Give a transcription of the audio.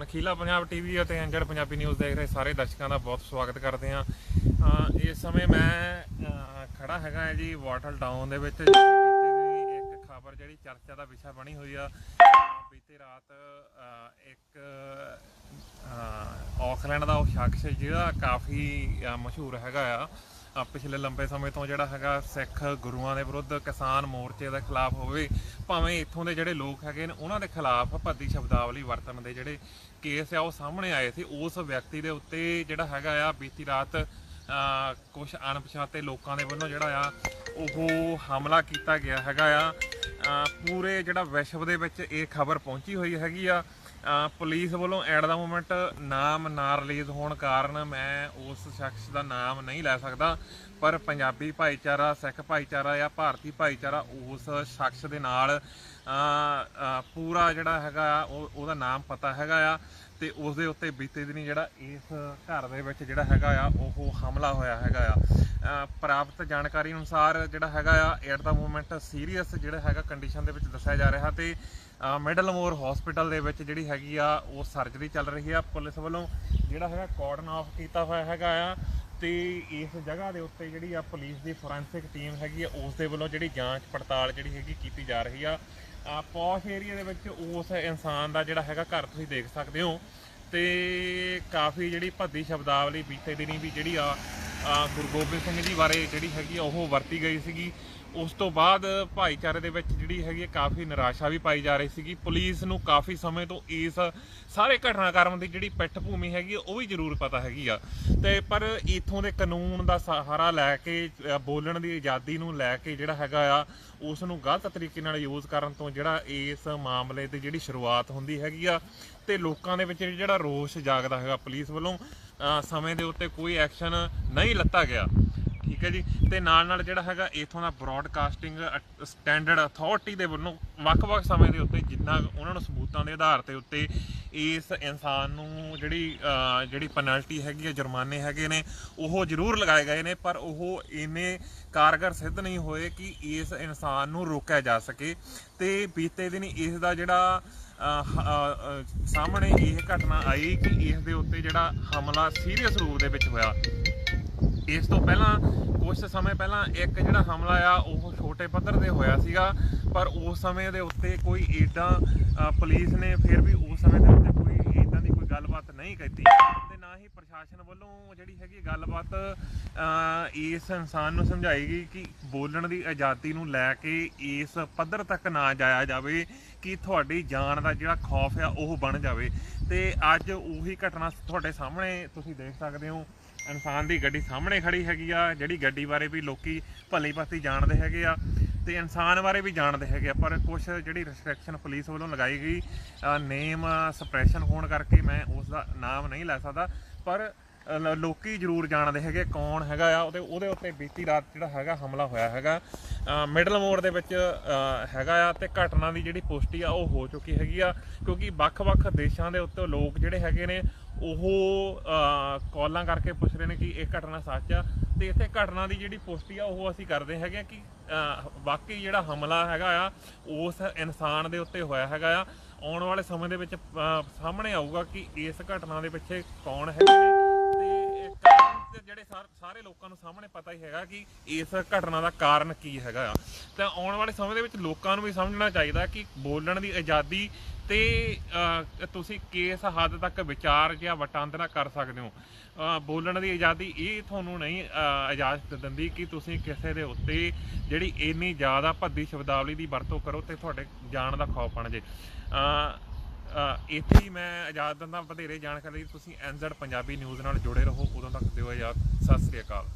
ਅਣਖੀਲਾ Punjab TV ਅਤੇ ਅੰਜੜ Punjabi news ਦੇਖ ਰਹੇ ਸਾਰੇ ਦਰਸ਼ਕਾਂ ਦਾ ਬਹੁਤ ਸਵਾਗਤ ਕਰਦੇ ਹਾਂ। ਇਸ ਸਮੇਂ ਮੈਂ ਅ, ਖੜਾ ਹੈਗਾ ਹੈ ਜੀ ਵਾਟਰ ਟਾਊਨ ਦੇ ਵਿੱਚ ਇੱਕ ਖਬਰ ਜਿਹੜੀ ਚਰਚਾ ਦਾ ਵਿਸ਼ਾ ਬਣੀ ਹੋਈ ਆ। ਬੀਤੇ ਰਾਤ ਇੱਕ ਅ, ਆਕਲੈਂਡ ਦਾ ਉਹ ਸ਼ਖਸ ਜਿਹੜਾ ਕਾਫੀ ਮਸ਼ਹੂਰ ਹੈਗਾ ਆ। ਪਿਛਲੇ ਲੰਬੇ ਸਮੇਂ ਤੋਂ ਜਿਹੜਾ ਹੈਗਾ ਸਿੱਖ ਗੁਰੂਆਂ ਦੇ ਵਿਰੁੱਧ ਕਿਸਾਨ ਮੋਰਚੇ ਦੇ ਖਿਲਾਫ ਹੋਵੇ, ਭਾਵੇਂ ਇੱਥੋਂ ਦੇ ਜਿਹੜੇ ਲੋਕ ਹੈਗੇ ਨੇ, ਉਹਨਾਂ ਦੇ ਖਿਲਾਫ ਭੱਦੀ ਸ਼ਬਦਾਵਲੀ ਵਰਤਣ ਦੇ ਜਿਹੜੇ ਕੇਸ ਆ, ਉਹ ਸਾਹਮਣੇ ਆਏ ਸੀ। ਉਸ ਵਿਅਕਤੀ ਦੇ ਉੱਤੇ ਜਿਹੜਾ ਹੈਗਾ ਆ, ਬੀਤੀ ਰਾਤ ਕੁਝ ਅਣਪਛਾਤੇ ਲੋਕਾਂ ਦੇ ਵੱਲੋਂ ਜਿਹੜਾ ਆ, ਉਹ ਹਮਲਾ ਕੀਤਾ ਗਿਆ ਹੈਗਾ ਆ। ਪੂਰੇ ਜਿਹੜਾ ਵਿਸ਼ਵ ਦੇ ਵਿੱਚ ਇਹ ਖਬਰ ਪਹੁੰਚੀ ਹੋਈ ਹੈਗੀ ਆ। ਪੁਲਿਸ ਵੱਲੋਂ ਐਟ ਦਾ ਮੂਮੈਂਟ ਨਾਮ ਨਾ ਰਿਲੀਜ਼ ਹੋਣ ਕਾਰਨ ਮੈਂ ਉਸ ਸ਼ਖਸ ਦਾ ਨਾਮ ਨਹੀਂ ਲੈ ਸਕਦਾ, ਪਰ ਪੰਜਾਬੀ ਭਾਈਚਾਰਾ, ਸਿੱਖ ਭਾਈਚਾਰਾ ਜਾਂ ਭਾਰਤੀ ਭਾਈਚਾਰਾ ਉਸ ਸ਼ਖਸ ਦੇ ਨਾਲ ਪੂਰਾ ਜਿਹੜਾ ਹੈਗਾ ਆ, ਉਹ ਉਹਦਾ ਨਾਮ ਪਤਾ ਹੈਗਾ ਆ। ਤੇ ਉਸ ਦੇ ਉੱਤੇ ਬੀਤੇ ਦਿਨੀ ਜਿਹੜਾ ਇਸ ਘਰ ਦੇ ਵਿੱਚ ਜਿਹੜਾ ਹੈਗਾ ਆ, ਉਹ ਹਮਲਾ ਹੋਇਆ ਹੈਗਾ ਆ। ਪ੍ਰਾਪਤ ਜਾਣਕਾਰੀ ਅਨੁਸਾਰ ਜਿਹੜਾ ਹੈਗਾ ਆ ਐਟ ਦਾ ਮੂਮੈਂਟ ਸੀਰੀਅਸ ਜਿਹੜਾ ਹੈਗਾ ਕੰਡੀਸ਼ਨ ਦੇ ਵਿੱਚ ਦੱਸਿਆ ਜਾ ਰਿਹਾ ਤੇ ਮਿਡਲ ਮੋਰ ਹਸਪੀਟਲ ਦੇ ਵਿੱਚ ਜਿਹੜੀ ਹੈਗੀ ਆ, ਉਹ ਸਰਜਰੀ ਚੱਲ ਰਹੀ ਆ। ਪੁਲਿਸ ਵੱਲੋਂ ਜਿਹੜਾ ਹੈਗਾ ਕਾਰਡਨ ਆਫ ਕੀਤਾ ਹੋਇਆ ਹੈਗਾ ਆ ਤੇ ਇਸ ਜਗ੍ਹਾ ਦੇ ਉੱਤੇ ਜਿਹੜੀ ਆ, ਪੁਲਿਸ ਦੀ ਫੋਰੈਂਸਿਕ ਟੀਮ ਹੈਗੀ ਆ ਉਸ ਦੇ ਵੱਲੋਂ ਜਿਹੜੀ ਜਾਂਚ ਪੜਤਾਲ ਜਿਹੜੀ ਹੈਗੀ ਕੀਤੀ ਜਾ ਰਹੀ ਆ। ਪੌਸ਼ ਏਰੀਆ ਦੇ ਵਿੱਚ ਉਸ ਇਨਸਾਨ ਦਾ ਜਿਹੜਾ ਹੈਗਾ ਘਰ ਤੁਸੀਂ ਦੇਖ ਸਕਦੇ ਹੋ। ਤੇ ਕਾਫੀ ਜਿਹੜੀ ਭੱਦੀ ਸ਼ਬਦਾਵਲੀ ਬੀਤੇ ਦਿਨੀ ਵੀ ਜਿਹੜੀ ਆ ਆ ਗੁਰੂ ਗੋਬਿੰਦ ਸਿੰਘ ਜੀ ਬਾਰੇ ਜਿਹੜੀ ਹੈਗੀ ਆ ਉਹ ਵਰਤੀ ਗਈ ਸੀਗੀ। ਉਸ ਤੋਂ ਬਾਅਦ ਭਾਈਚਾਰੇ ਦੇ ਵਿੱਚ ਜਿਹੜੀ ਹੈਗੀ ਆ ਕਾਫੀ ਨਿਰਾਸ਼ਾ ਵੀ ਪਾਈ ਜਾ ਰਹੀ ਸੀਗੀ। ਪੁਲਿਸ ਨੂੰ ਕਾਫੀ ਸਮੇਂ ਤੋਂ ਇਸ ਸਾਰੇ ਘਟਨਾਕ੍ਰਮ ਦੀ ਜਿਹੜੀ ਪਿੱਠ ਭੂਮੀ ਹੈਗੀ ਆ, ਉਹ ਵੀ ਜ਼ਰੂਰ ਪਤਾ ਹੈਗੀ ਆ। ਤੇ ਪਰ ਇਥੋਂ ਦੇ ਕਾਨੂੰਨ ਦਾ ਸਹਾਰਾ ਲੈ ਕੇ ਬੋਲਣ ਦੀ ਆਜ਼ਾਦੀ ਨੂੰ ਲੈ ਕੇ ਜਿਹੜਾ ਹੈਗਾ ਆ ਉਸ ਨੂੰ ਗਲਤ ਤਰੀਕੇ ਨਾਲ ਯੂਜ਼ ਕਰਨ ਤੋਂ ਜਿਹੜਾ ਇਸ ਮਾਮਲੇ ਦੀ ਜਿਹੜੀ ਸ਼ੁਰੂਆਤ ਹੁੰਦੀ ਹੈਗੀ ਆ ਤੇ ਲੋਕਾਂ ਦੇ ਵਿੱਚ ਜਿਹੜਾ ਰੋਸ ਜਾਗਦਾ ਹੈਗਾ ਪੁਲਿਸ ਵੱਲੋਂ। ਸਮੇਂ ਦੇ ਉੱਤੇ ਕੋਈ ਐਕਸ਼ਨ ਨਹੀਂ ਲੱਤਾ ਗਿਆ। ਠੀਕ ਹੈ ਜੀ। ਤੇ ਨਾਲ ਨਾਲ ਜਿਹੜਾ ਹੈਗਾ, ਇਥੋਂ ਦਾ ਬ੍ਰਾਡਕਾਸਟਿੰਗ ਸਟੈਂਡਰਡ ਅਥਾਰਟੀ ਦੇ ਵੱਲੋਂ ਵੱਖ-ਵੱਖ ਸਮੇਂ ਦੇ ਉੱਤੇ ਜਿੰਨਾ ਉਹਨਾਂ ਨੂੰ ਸਬੂਤਾਂ ਦੇ ਆਧਾਰ ਤੇ ਉੱਤੇ ਇਸ ਇਨਸਾਨ ਨੂੰ ਜਿਹੜੀ ਜਿਹੜੀ ਪੈਨਲਟੀ ਹੈਗੀ ਹੈ ਜੁਰਮਾਨੇ ਹੈਗੇ ਨੇ, ਉਹ ਜ਼ਰੂਰ ਲਗਾਏ ਗਏ ਨੇ, ਪਰ ਉਹ ਇੰਨੇ ਕਾਰਗਰ ਸਿੱਧ ਨਹੀਂ ਹੋਏ ਕਿ ਇਸ ਇਨਸਾਨ ਨੂੰ ਰੋਕਿਆ ਜਾ ਸਕੇ। ਤੇ ਬੀਤੇ ਦਿਨ ਇਸ ਦਾ ਜਿਹੜਾ ਸਾਹਮਣੇ ਇਹ ਘਟਨਾ ਆਈ ਕਿ ਇਸ ਦੇ ਉੱਤੇ ਜਿਹੜਾ ਹਮਲਾ ਸੀਰੀਅਸ ਰੂਪ ਦੇ ਵਿੱਚ ਹੋਇਆ। ਇਸ ਤੋਂ ਪਹਿਲਾਂ ਕੁਝ ਸਮੇਂ ਪਹਿਲਾਂ ਇੱਕ ਜਿਹੜਾ ਹਮਲਾ ਆ ਉਹ ਛੋਟੇ ਪੱਧਰ ਤੇ ਹੋਇਆ ਸੀਗਾ ਪਰ ਉਸ ਸਮੇਂ ਦੇ ਉੱਤੇ ਕੋਈ ਏਡਾ ਪੁਲਿਸ ਨੇ ਫਿਰ ਵੀ ਉਸ ਸਮੇਂ ਦੇ ਉੱਤੇ ਕੋਈ ਏਦਾਂ ਦੀ ਕੋਈ ਗੱਲਬਾਤ ਨਹੀਂ ਕੀਤੀ। ਤੇ ਨਾ ਹੀ ਪ੍ਰਸ਼ਾਸਨ ਵੱਲੋਂ ਜਿਹੜੀ ਹੈਗੀ ਗੱਲਬਾਤ ਅ, ਇਸ ਇਨਸਾਨ ਨੂੰ ਸਮਝਾਈ ਗਈ ਕਿ ਬੋਲਣ ਦੀ ਆਜ਼ਾਦੀ ਨੂੰ ਲੈ ਕੇ ਇਸ ਪੱਧਰ ਤੱਕ ਨਾ ਜਾਇਆ ਜਾਵੇ ਕਿ ਤੁਹਾਡੀ ਜਾਨ ਦਾ ਜਿਹੜਾ ਖੌਫ ਆ ਉਹ ਬਣ ਜਾਵੇ। ਤੇ ਅੱਜ ਉਹੀ ਘਟਨਾ ਤੁਹਾਡੇ ਸਾਹਮਣੇ ਤੁਸੀਂ ਦੇਖ ਸਕਦੇ ਹੋ। ਇਨਸਾਨ ਦੀ ਗੱਡੀ ਸਾਹਮਣੇ ਖੜੀ ਹੈਗੀ ਆ, ਜਿਹੜੀ ਗੱਡੀ ਬਾਰੇ ਵੀ ਲੋਕੀ ਭਲੀ ਭਾਂਤੀ ਜਾਣਦੇ ਹੈਗੇ ਆ ਤੇ ਇਨਸਾਨ ਬਾਰੇ ਵੀ ਜਾਣਦੇ ਹੈਗੇ ਆ, ਪਰ ਕੁਝ ਜਿਹੜੀ ਰਿਸਟ੍ਰਿਕਸ਼ਨ ਪੁਲਿਸ ਵੱਲੋਂ ਲਗਾਈ ਗਈ ਨੇਮ ਸਪਰੈਸ਼ਨ ਹੋਣ ਕਰਕੇ ਮੈਂ ਉਸ ਦਾ ਨਾਮ ਨਹੀਂ ਲੈ ਸਕਦਾ, ਪਰ ਲੋਕੀ ਜ਼ਰੂਰ ਜਾਣਦੇ ਹੈਗੇ ਕੌਣ ਹੈਗਾ ਆ ਉਹਦੇ ਉਹਦੇ ਉੱਤੇ ਬੀਤੀ ਰਾਤ ਜਿਹੜਾ ਹੈਗਾ ਹਮਲਾ ਹੋਇਆ ਹੈਗਾ। ਮਿਡਲ ਮੋੜ ਦੇ ਵਿੱਚ ਹੈਗਾ ਆ ਤੇ ਘਟਨਾ ਦੀ ਜਿਹੜੀ ਪੁਸ਼ਟੀ ਆ ਉਹ ਹੋ ਚੁੱਕੀ ਹੈਗੀ ਆ ਕਿਉਂਕਿ ਵੱਖ-ਵੱਖ ਦੇਸ਼ਾਂ ਦੇ ਉੱਤੇ ਲੋਕ ਜਿਹੜੇ ਹੈਗੇ ਨੇ ਉਹ ਅ, ਕਾਲਾਂ ਕਰਕੇ ਪੁੱਛ ਰਹੇ ਨੇ ਕਿ ਇਹ ਘਟਨਾ ਸੱਚ ਆ। ਤੇ ਇੱਥੇ ਘਟਨਾ ਦੀ ਜਿਹੜੀ ਪੁਸ਼ਟੀ ਆ ਉਹ ਅਸੀਂ ਕਰਦੇ ਹੈਗੇ ਆ ਕਿ ਅ, ਵਾਕਈ ਜਿਹੜਾ ਹਮਲਾ ਹੈਗਾ ਆ ਉਸ ਇਨਸਾਨ ਦੇ ਉੱਤੇ ਹੋਇਆ ਹੈਗਾ ਆ। ਆਉਣ ਵਾਲੇ ਸਮੇਂ ਦੇ ਵਿੱਚ ਸਾਹਮਣੇ ਆਊਗਾ ਕਿ ਇਸ ਘਟਨਾ ਦੇ ਪਿੱਛੇ ਕੌਣ ਹੈਗੇ ਸਾਰ- ਸਾਰੇ ਲੋਕਾਂ ਨੂੰ ਸਾਹਮਣੇ ਪਤਾ ਹੀ ਹੈਗਾ ਕਿ ਇਸ ਘਟਨਾ ਦਾ ਕਾਰਨ ਕੀ ਹੈਗਾ ਆ। ਤਾਂ ਆਉਣ ਵਾਲੇ ਸਮੇਂ ਦੇ ਵਿੱਚ ਲੋਕਾਂ ਨੂੰ ਵੀ ਸਮਝਣਾ ਚਾਹੀਦਾ ਕਿ ਬੋਲਣ ਦੀ ਆਜ਼ਾਦੀ ਤੇ ਤੁਸੀਂ ਕਿਸ ਹੱਦ ਤੱਕ ਵਿਚਾਰ ਜਾਂ ਵਟਾਂਦਰਾ ਕਰ ਸਕਦੇ ਹੋ? ਬੋਲਣ ਦੀ ਆਜ਼ਾਦੀ ਇਹ ਤੁਹਾਨੂੰ ਨਹੀਂ ਇਜਾਜ਼ਤ ਦਿੰਦੀ ਕਿ ਤੁਸੀਂ ਕਿਸੇ ਦੇ ਉੱਤੇ ਜਿਹੜੀ ਇੰਨੀ ਜ਼ਿਆਦਾ ਭੱਦੀ ਸ਼ਬਦਾਵਲੀ ਦੀ ਵਰਤੋਂ ਕਰੋ ਤੇ ਤੁਹਾਡੇ ਜਾਨ ਦਾ ਖੌਫ ਬਣ ਜੇ। ਇੱਥੇ ਹੀ ਮੈਂ ਇਜਾਜ਼ਤ ਦਿੰਦਾ ਵਧੇਰੇ ਜਾਣਕਾਰੀ। ਤੁਸੀਂ ਐਨਜ਼ਡ ਪੰਜਾਬੀ ਨਿਊਜ਼ ਨਾਲ ਜੁੜੇ ਰਹੋ। ਉਦੋਂ ਤੱਕ ਦਿਓ ਇਜਾਜ਼ਤ। ਸਤਿ ਸ੍ਰੀ ਅਕਾਲ।